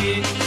me.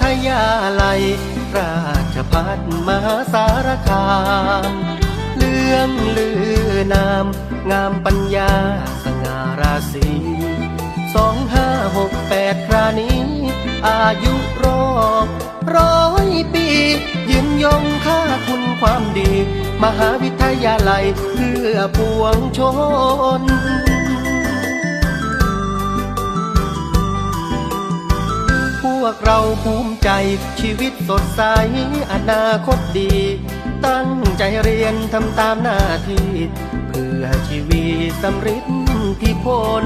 ทยาลัย ราชพัฒมหาสารคามเลื่องลือนาม งามปัญญาสง่าราศีสองห้าหกแปดครานี้ อายุรอบร้อยปี ยืนยงค่าคุณความดี มหาวิทยาลัยเพื่อปวงชน วกเราภูมิใจชีวิตสดใสอนาคตดี ตั้งใจเรียนทำตามหน้าที่ เพื่อชีวิตสำริดที่ผล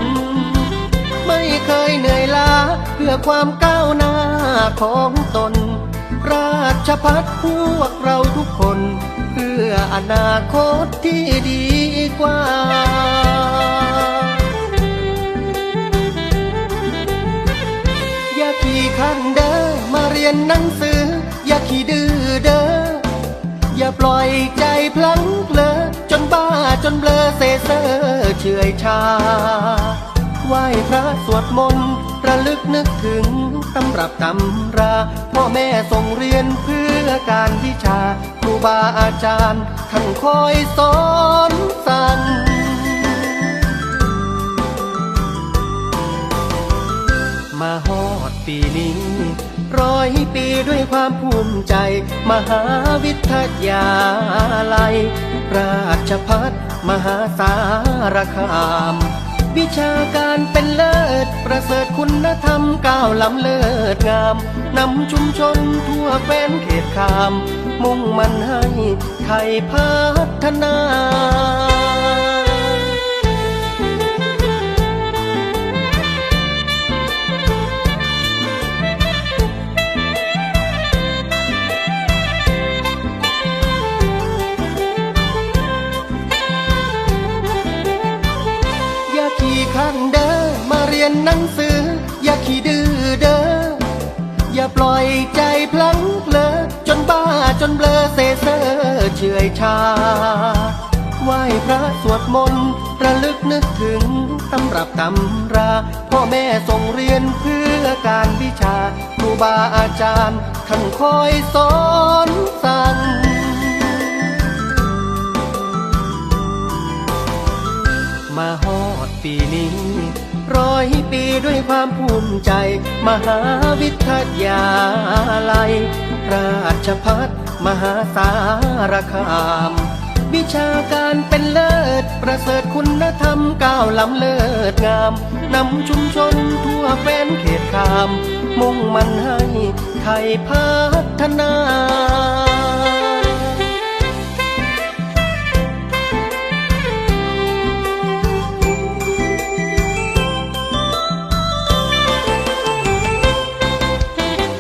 ไม่เคยเหนื่อยล้าเพื่อความก้าวหน้าของตน ราชพัฒพวกเราทุกคน เพื่ออนาคตที่ดีกว่า อย่าขี่ขันเด้อมาเรียนหนังสือ อย่าขี่ดื้อเด้ออย่าปล่อยใจพลังเผลอจนบ้าจนเบลอเซเซอเฉื่อยชาไหว้พระสวดมนต์ระลึกนึกถึงตำรับตำราพ่อแม่ส่งเรียนเพื่อการวิชา ครูบาอาจารย์ท่านคอยสอนสา ปีนี้ร้อยปีด้วยความภูมิใจ มหาวิทยาลัย ราชพัฒมหาสารคาม วิชาการเป็นเลิศ ประเสริฐคุณธรรมก้าวล้ำเลิศงาม นำชุมชนทั่วแคว้นเขตขาม มุ่งมันให้ไทยพัฒนา นหนังสือ อย่าขี่ดื้อเด้อ อย่าปล่อยใจพลั้งเผลอจนบ้าจนเบลอเซเซอเฉื่อยชา ไหว้พระสวดมนต์ระลึกนึกถึงตำรับตำรา พ่อแม่ส่งเรียนเพื่อการวิชาครูบาอาจารย์ท่านคอยสอนสั่งมาฮอดปีนี้ ร้อยปีด้วยความภูมิใจ มหาวิทยาลัย ราชพัฒมหาสารคาม วิชาการเป็นเลิศ ประเสริฐคุณธรรมก้าวล้ำเลิศงาม นำชุมชนทั่วแฟนเขตขาม มุ่งมันให้ไทยพัฒนา